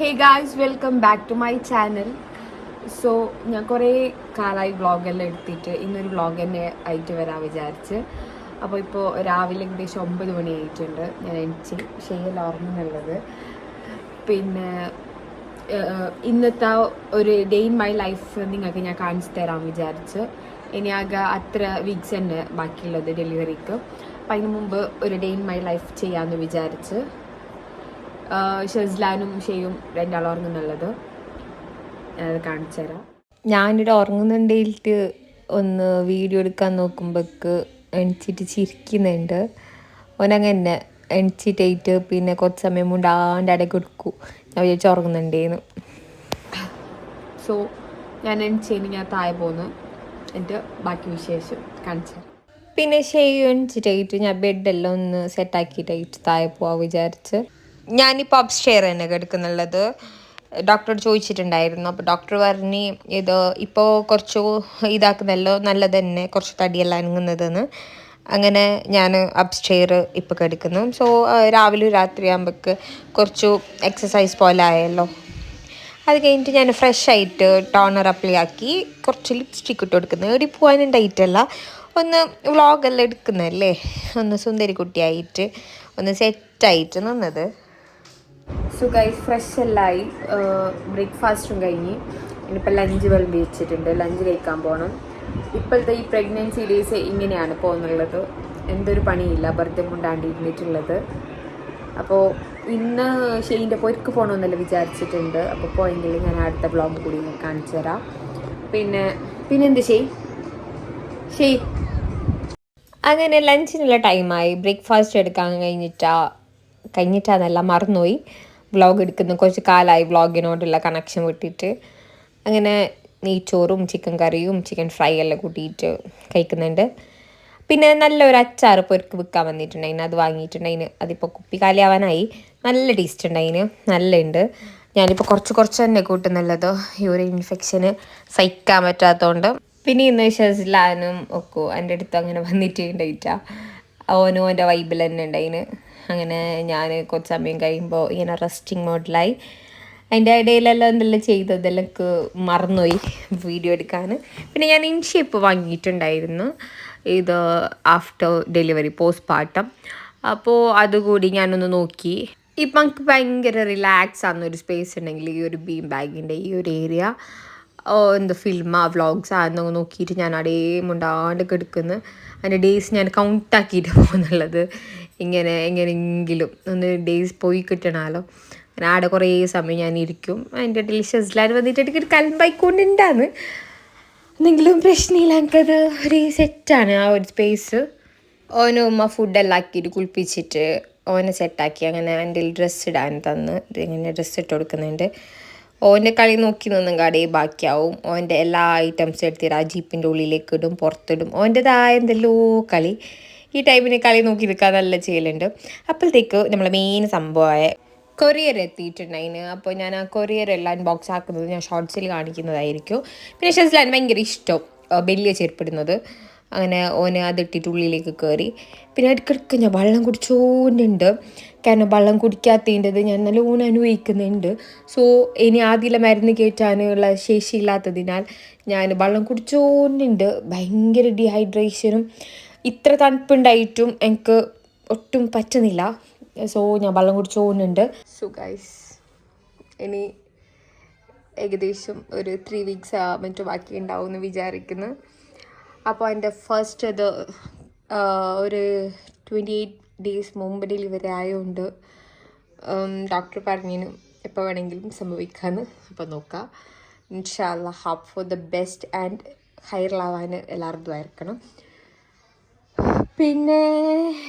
Hey guys welcome back to my channel so ഞാൻ കുറേ കാലമായി വ്ളോഗെല്ലാം എടുത്തിട്ട് ഇന്നൊരു വ്ളോഗ് തന്നെ ആയിട്ട് വരാൻ വിചാരിച്ച്. അപ്പോൾ ഇപ്പോൾ രാവിലെ ഏകദേശം ഒമ്പത് മണി ആയിട്ടുണ്ട്. ഞാൻ എനിക്ക് ചെയ്യൽ ഓർമ്മയുള്ളത് പിന്നെ ഇന്നത്തെ ഒരു ഡേ ഇൻ മൈ ലൈഫ് നിങ്ങൾക്ക് ഞാൻ കാണിച്ചു തരാൻ വിചാരിച്ച്. ഇനി ആകെ അത്ര വീക്സ് തന്നെ ബാക്കിയുള്ളത് ഡെലിവറിക്ക് അപ്പം അതിന് മുമ്പ് ഒരു ഡേ ഇൻ മൈ ലൈഫ് ചെയ്യാമെന്ന് വിചാരിച്ച്. ഷെസ്ലാനും ഷെയും രണ്ടാൾ ഉറങ്ങുന്നുള്ളത്. ഞാനത് കാണിച്ചു തരാം. ഞാനിവിടെ ഉറങ്ങുന്നുണ്ടെങ്കിൽ ഒന്ന് വീഡിയോ എടുക്കാൻ നോക്കുമ്പോൾക്ക് എണിച്ചിട്ട് ചിരിക്കുന്നുണ്ട്. ഓനങ്ങനെ എണിച്ചിട്ടായിട്ട് പിന്നെ കുറച്ച് സമയം മുണ്ടാണ്ട് ഇടയ്ക്ക് കൊടുക്കും. ഞാൻ വിചാരിച്ച് ഉറങ്ങുന്നുണ്ടേന്ന്. സോ ഞാൻ എണിച്ചതിന് ഞാൻ താഴെ പോന്ന്. എന്നിട്ട് ബാക്കി വിശേഷം കാണിച്ചു പിന്നെ ഷെയ്യ് എണിച്ചിട്ടായിട്ട് ഞാൻ ബെഡെല്ലാം ഒന്ന് സെറ്റാക്കിയിട്ടായിട്ട് താഴെ പോവാ വിചാരിച്ച്. ഞാനിപ്പോൾ അപ്സ്റ്റെയർ തന്നെ കിടക്കുന്നുള്ളത് ഡോക്ടർ ചോദിച്ചിട്ടുണ്ടായിരുന്നു. അപ്പോൾ ഡോക്ടർ പറഞ്ഞ് ഇത് ഇപ്പോൾ കുറച്ച് ഇതാക്കുന്നല്ലോ നല്ലത് തന്നെ കുറച്ച് തടിയെല്ലാം അനങ്ങുന്നതെന്ന്. അങ്ങനെ ഞാൻ അപ്സ്റ്റെയർ ഇപ്പോൾ കിടക്കുന്നു സോ രാവിലെ രാത്രി ആകുമ്പോൾക്ക് കുറച്ച് എക്സസൈസ് പോലെ ആയല്ലോ. അത് കഴിഞ്ഞിട്ട് ഞാൻ ഫ്രഷ് ആയിട്ട് ടോണർ അപ്ലൈ ആക്കി കുറച്ച് ലിപ്സ്റ്റിക്ക് ഇട്ട് കൊടുക്കുന്നത് എവിടെ പോകാനുണ്ടായിട്ടല്ല ഒന്ന് വ്ളോഗെല്ലാം എടുക്കുന്നതല്ലേ? ഒന്ന് സുന്ദരി കുട്ടിയായിട്ട് ഒന്ന് സെറ്റായിട്ട് നിന്നത്. സോ ഗൈസ് ഫ്രഷ് എല്ലായി ബ്രേക്ക്ഫാസ്റ്റും കഴിഞ്ഞ്. ഇനിയിപ്പോൾ ലഞ്ച് വിളമ്പി വെച്ചിട്ടുണ്ട്. ലഞ്ച് കഴിക്കാൻ പോകണം ഇപ്പോഴത്തെ ഈ പ്രഗ്നൻസി ഡേയ്സ് ഇങ്ങനെയാണ് പോകുന്നുള്ളത്. എന്തൊരു പണിയില്ല. വെറുതെ കൊണ്ടാണ്ടിരുന്നിട്ടുള്ളത് അപ്പോൾ ഇന്ന് ഷെയിന്റെ പൊരുക്ക് പോകണമെന്നല്ല വിചാരിച്ചിട്ടുണ്ട്. അപ്പോൾ പോയെങ്കിൽ ഞാൻ അടുത്ത ബ്ലോഗ് കൂടി കാണിച്ചു തരാം. പിന്നെ പിന്നെ എന്ത് ഷെയ്? ഷെയ്. അങ്ങനെ ലഞ്ചിനുള്ള ടൈമായി ബ്രേക്ക്ഫാസ്റ്റ് എടുക്കാൻ കഴിഞ്ഞിട്ടാ കഴിഞ്ഞിട്ടാന്നല്ല മറന്നുപോയി. വ്ളോഗ് എടുക്കുന്നു. കുറച്ച് കാലമായി വ്ളോഗിനോടുള്ള കണക്ഷൻ വിട്ടിട്ട്. അങ്ങനെ നെയ്ച്ചോറും ചിക്കൻ കറിയും ചിക്കൻ ഫ്രൈ എല്ലാം കൂട്ടിയിട്ട് കഴിക്കുന്നുണ്ട്. പിന്നെ നല്ലൊരു അച്ചാർ പൊരുക്ക് വിൽക്കാൻ വന്നിട്ടുണ്ടായിന്. അത് വാങ്ങിയിട്ടുണ്ടായിന്. അതിപ്പോൾ കുപ്പി കാലിയാവാനായി. നല്ല ടേസ്റ്റ് ഉണ്ടായിന്. നല്ല ഉണ്ട് ഞാനിപ്പോൾ കുറച്ച് കുറച്ച് തന്നെ കൂട്ടുന്നുള്ളത്. ഈ ഒരു ഇൻഫെക്ഷന് സഹിക്കാൻ പറ്റാത്തതുകൊണ്ട്. പിന്നെ ഇന്ന് ഷെസ്ലാനും ഒക്കെ എന്റെ അടുത്ത് അങ്ങനെ വന്നിട്ടുണ്ടായിട്ടാ. ഓനും എന്റെ വൈബിൽ തന്നെ ഉണ്ടായിന്. അങ്ങനെ ഞാൻ കുറച്ച് സമയം കഴിയുമ്പോൾ ഇങ്ങനെ റെസ്റ്റിംഗ് മോഡിലായി അതിന്റെ ഇടയിലെല്ലാം എന്തെല്ലാം ചെയ്തതെല്ലാം എനിക്ക് മറന്നുപോയി വീഡിയോ എടുക്കാൻ പിന്നെ ഞാൻ ഇൻഷേപ്പ് വാങ്ങിയിട്ടുണ്ടായിരുന്നു. ഇത് ആഫ്റ്റർ ഡെലിവറി പോസ്റ്റ് പാർട്ടം അപ്പോൾ അതുകൂടി ഞാനൊന്ന് നോക്കി. ഇപ്പം എനിക്ക് ഭയങ്കര റിലാക്സ് ആകുന്ന ഒരു സ്പേസ് ഉണ്ടെങ്കിൽ ഈ ഒരു ബീം ബാഗിന്റെ ഈ ഒരു ഏരിയ എന്ത് ഫിൽമ വ്ളോഗ്സ് ആയിരുന്നു നോക്കിയിട്ട് ഞാൻ അടേ മുണ്ടാണ്ട് കിടക്കുന്നു. അതിന്റെ ഡേയ്സ് ഞാൻ കൗണ്ട് കൗണ്ടാക്കിയിട്ട് പോകുന്നുള്ളത്. ഇങ്ങനെ എങ്ങനെയെങ്കിലും ഒന്ന് ഡേയ്സ് പോയി കിട്ടണമല്ലോ. അങ്ങനെ ആടെ കുറേ സമയം ഞാൻ ഇരിക്കും. അതിന്റെ ഇടയിൽ ഷെസ്ലാൻ വന്നിട്ട് ഇടയ്ക്ക് കലമ്പായിക്കൊണ്ടുണ്ടാന്ന് എന്തെങ്കിലും പ്രശ്നമില്ല എനിക്കത് ഒരു സെറ്റാണ് ആ ഒരു സ്പേസ് ഓന് ഉമ്മ ഫുഡെല്ലാം ആക്കിയിട്ട് കുളിപ്പിച്ചിട്ട് ഓനെ സെറ്റാക്കി അങ്ങനെ എന്റെ ഡ്രസ്സ് ഇടാൻ തന്ന്. ഇങ്ങനെ ഡ്രസ്സ് ഇട്ട് കൊടുക്കുന്നുണ്ട്. ഓന്റെ കളി നോക്കി നിന്നും കടയിൽ ബാക്കിയാവും. ഓന്റെ എല്ലാ ഐറ്റംസും എടുത്തിട്ട് ആ ജീപ്പിന്റെ ഉള്ളിലേക്ക് ഇടും പുറത്തിടും. ഓന്റെതായ എന്തെല്ലോ കളി. ഈ ടൈമിന് കളി നോക്കി നിൽക്കാൻ നല്ല ചെയ്യലുണ്ട്. അപ്പോഴത്തേക്ക് നമ്മളെ മെയിൻ സംഭവമായ കൊറിയർ എത്തിയിട്ടുണ്ടായിന്. അപ്പോൾ ഞാൻ ആ കൊറിയർ എല്ലാം അൺബോക്സ് ആക്കുന്നത് ഞാൻ ഷോർട്സിൽ കാണിക്കുന്നതായിരിക്കും. പിന്നെ ഷെസ്ലാൻ ഭയങ്കര ഇഷ്ടം വലിയ ചെരുപ്പിടുന്നത് അങ്ങനെ ഓന് അതിട്ടിട്ട് ഉള്ളിലേക്ക് കയറി പിന്നെ ഇടയ്ക്കിടയ്ക്ക് ഞാൻ വെള്ളം കുടിച്ചോണ്ടുണ്ട്. കാരണം വെള്ളം കുടിക്കാത്തതിന്റെത് ഞാൻ നല്ല നല്ലോണം അനുഭവിക്കുന്നുണ്ട്. സോ ഇനി ആദ്യമില്ല മരുന്ന് കയറ്റാനുള്ള ശേഷിയില്ലാത്തതിനാൽ ഞാൻ വെള്ളം കുടിച്ചോണ്ടുണ്ട്. ഭയങ്കര ഡീഹൈഡ്രേഷനും ഇത്ര തണുപ്പുണ്ടായിട്ടും എനിക്ക് ഒട്ടും പറ്റുന്നില്ല. സോ ഞാൻ വെള്ളം കുടിച്ചോണ്ടുണ്ട്. സോ ഗൈസ് ഇനി ഏകദേശം ഒരു ത്രീ വീക്സ് മറ്റോ ബാക്കി ഉണ്ടാവും എന്ന് വിചാരിക്കുന്നു. അപ്പോൾ എന്റെ ഫസ്റ്റ് അത് ഒരു ട്വന്റി എയ്റ്റ് ഡേയ്സ് മുമ്പ് ഡെലിവറി ആയതുകൊണ്ട് ഡോക്ടർ പറഞ്ഞിന് എപ്പോൾ വേണമെങ്കിലും സംഭവിക്കാമെന്ന് അപ്പോൾ നോക്കാം. ഇൻഷാല്ല hope for the best and ഹൈറിലാവാൻ എല്ലാവരും ആയിരിക്കണം പിന്നെ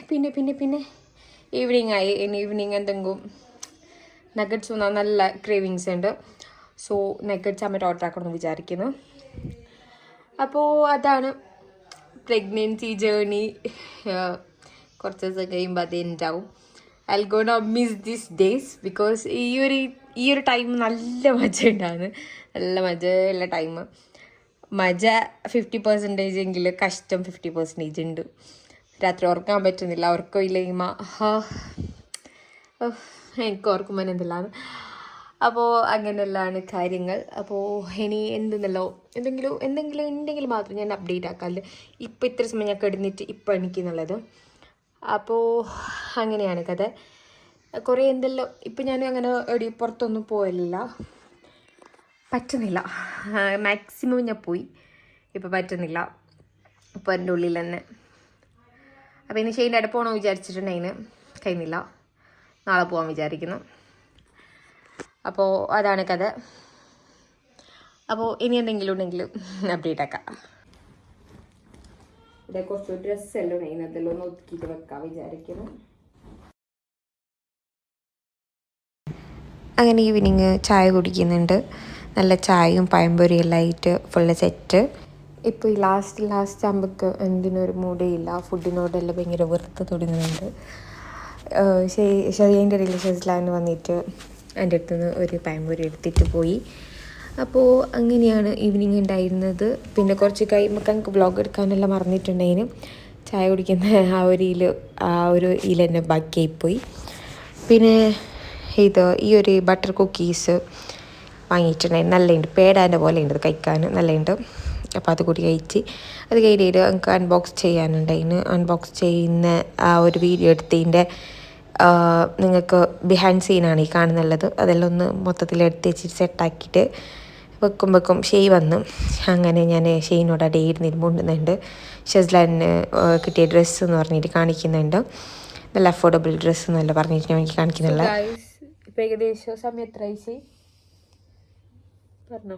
പിന്നെ പിന്നെ പിന്നെ ഈവനിങ് ആയി. ഇനി ഈവനിങ് എന്തെങ്കിലും നഗറ്റ്സ് വന്നാൽ നല്ല ക്രേവിങ്സ് ഉണ്ട്. സോ നഗറ്റ്സ് അമ്മ ഓർഡർ ആക്കണമെന്ന് വിചാരിക്കുന്നു. അപ്പോൾ അതാണ് പ്രഗ്നൻസി ജേണി കുറച്ച് ദിവസം കഴിയുമ്പോൾ അത് എൻഡാവും I gonna miss this days because ഈ ഒരു ഈ ഒരു ടൈം നല്ല മജ ഉണ്ടാകുന്നു നല്ല മജയുള്ള ടൈം മജ ഫിഫ്റ്റി പെർസെന്റേജ് എങ്കിൽ കഷ്ടം ഫിഫ്റ്റി പെർസെന്റേജ് ഉണ്ട് രാത്രി ഉറക്കാൻ പറ്റുന്നില്ല ഉറക്കമില്ല ഹാ മാ എനിക്ക് ഓർക്കുമ്പോൾ എന്തെല്ലാം അപ്പോൾ അങ്ങനെയുള്ളതാണ് കാര്യങ്ങൾ. അപ്പോൾ ഇനി എന്തെന്നല്ലോ എന്തെങ്കിലും എന്തെങ്കിലും ഉണ്ടെങ്കിൽ മാത്രം ഞാൻ അപ്ഡേറ്റ് ആക്കാറില്ല ഇപ്പോൾ ഇത്ര സമയം ഞാൻ കിടന്നിട്ട് ഇപ്പോൾ എനിക്കെന്നുള്ളത് അപ്പോൾ അങ്ങനെയാണ് കഥ. കുറേ എന്തെല്ലോ ഇപ്പം ഞാൻ അങ്ങനെ എടി പുറത്തൊന്നും പോയല്ല പറ്റുന്നില്ല. മാക്സിമം ഞാൻ പോയി. ഇപ്പോൾ പറ്റുന്നില്ല. ഇപ്പോൾ എന്റെ ഉള്ളിൽ തന്നെ. അപ്പോൾ ഇനി ഷെയിന്റെ അടുത്ത് പോകണമെന്ന് വിചാരിച്ചിട്ടുണ്ടെങ്കിൽ കഴിഞ്ഞില്ല നാളെ പോകാൻ വിചാരിക്കുന്നു. അപ്പോൾ അതാണ് കഥ. അപ്പോൾ ഇനി എന്തെങ്കിലും ഉണ്ടെങ്കിലും അപ്ഡേറ്റ് ആക്കാം. ഇവിടെ കുറച്ച് ഡ്രസ്സെല്ലാം അതെല്ലാം ഒന്ന് ഒതുക്കിയിട്ട് വെക്കാൻ വിചാരിക്കുന്നു. അങ്ങനെ ഈവനിങ് ചായ കുടിക്കുന്നുണ്ട്. നല്ല ചായയും പഴംപൊരിയും എല്ലാം ആയിട്ട് ഫുള്ള് സെറ്റ് ഇപ്പോൾ ഈ ലാസ്റ്റ് ലാസ്റ്റ് ആകുമ്പോൾക്ക് എന്തിനൊരു മൂടേയില്ല. ഫുഡിനോടെല്ലാം ഭയങ്കര വെറുത്ത് തുടങ്ങുന്നുണ്ട്. ഷെറിയന്റെ ഇടയിൽ റിലേഷൻസിലാണ് വന്നിട്ട് എന്റെ അടുത്ത് നിന്ന് ഒരു പഴംപൊരി എടുത്തിട്ട് പോയി. അപ്പോൾ അങ്ങനെയാണ് ഈവനിങ് ഉണ്ടായിരുന്നത്. പിന്നെ കുറച്ച് കഴിയുമ്പോൾ എനിക്ക് ബ്ലോഗ് എടുക്കാനെല്ലാം മറന്നിട്ടുണ്ടായിരുന്നു ചായ കുടിക്കുന്ന ആ ഒരു ഇല ആ ഒരു ഇല തന്നെ ബാക്കിയായിപ്പോയി പിന്നെ ഇത് ഈ ഒരു ബട്ടർ കുക്കീസ് വാങ്ങിയിട്ടുണ്ടായിരുന്നു. നല്ലതുണ്ട് പേടാന്റെ പോലെ ഉണ്ട് കഴിക്കാൻ. നല്ലതുണ്ട് അപ്പോൾ അത് കൂടി കഴിച്ച് അത് കഴിഞ്ഞിട്ട് എനിക്ക് അൺബോക്സ് ചെയ്യാനുണ്ടായിരുന്നു അൺബോക്സ് ചെയ്യുന്ന ആ ഒരു വീഡിയോ എടുത്തതിന്റെ നിങ്ങൾക്ക് ബിഹൈൻഡ് സീനാണ് ഈ കാണുന്നുള്ളത്. അതെല്ലാം ഒന്ന് മൊത്തത്തിൽ എടുത്ത് വെച്ചിട്ട് സെറ്റാക്കിയിട്ട് വെക്കും വെക്കും. ഷെയ് വന്നു. അങ്ങനെ ഞാൻ ഷെയ്നോട് അടി ഇരുന്ന് മുണ്ടുന്നുണ്ട്. ഷെസ്ലാനിന് കിട്ടിയ ഡ്രസ്സ് എന്ന് പറഞ്ഞിട്ട് കാണിക്കുന്നുണ്ട്. നല്ല അഫോർഡബിൾ ഡ്രസ്സ് എന്നല്ല പറഞ്ഞിട്ട് ഞാൻ എനിക്ക് കാണിക്കുന്നില്ല. ഇപ്പം ഏകദേശം സമയം എത്ര ആയിച്ച് പറഞ്ഞോ?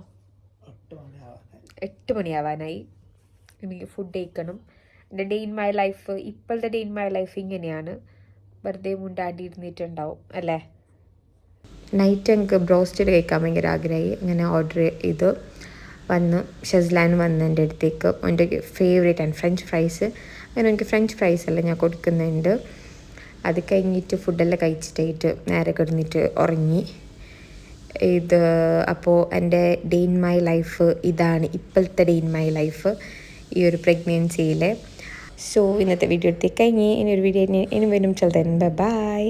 എട്ട് മണിയാവാനായി. എനിക്ക് ഫുഡ് കഴിക്കണം. എന്റെ ഡേ ഇൻ മൈ ലൈഫ് ഇപ്പോഴത്തെ ഡേ ഇൻ മൈ ലൈഫ് ഇങ്ങനെയാണ്. വെറുതെ മുണ്ടാണ്ടി ഇരുന്നിട്ടുണ്ടാവും അല്ലേ? നൈറ്റ് എനിക്ക് ബ്രോസ്റ്റഡ് കഴിക്കാൻ ഭയങ്കര ആഗ്രഹമായി അങ്ങനെ ഓർഡർ ചെയ്ത് വന്നു ഷെസ്ലാൻ വന്ന് എന്റെ അടുത്തേക്ക്. എന്റെ ഫേവറേറ്റ് ആണ് ഫ്രഞ്ച് ഫ്രൈസ് അങ്ങനെ എനിക്ക് ഫ്രഞ്ച് ഫ്രൈസ് എല്ലാം ഞാൻ കൊടുക്കുന്നുണ്ട്. അത് കഴിഞ്ഞിട്ട് ഫുഡെല്ലാം കഴിച്ചിട്ടായിട്ട് നേരെ കിടന്നിട്ട് ഉറങ്ങി. ഇത് അപ്പോൾ എന്റെ ഡേ ഇൻ മൈ ലൈഫ് ഇതാണ് ഇപ്പോഴത്തെ ഡേ ഇൻ മൈ ലൈഫ് ഈ ഒരു പ്രഗ്നൻസിയിലെ സോ ഇന്നത്തെ വീഡിയോ എടുത്തേക്കഴിഞ്ഞ് ഇനി ഒരു വീഡിയോ ഇനി വരും. ചെലുത്തൻ ബൈ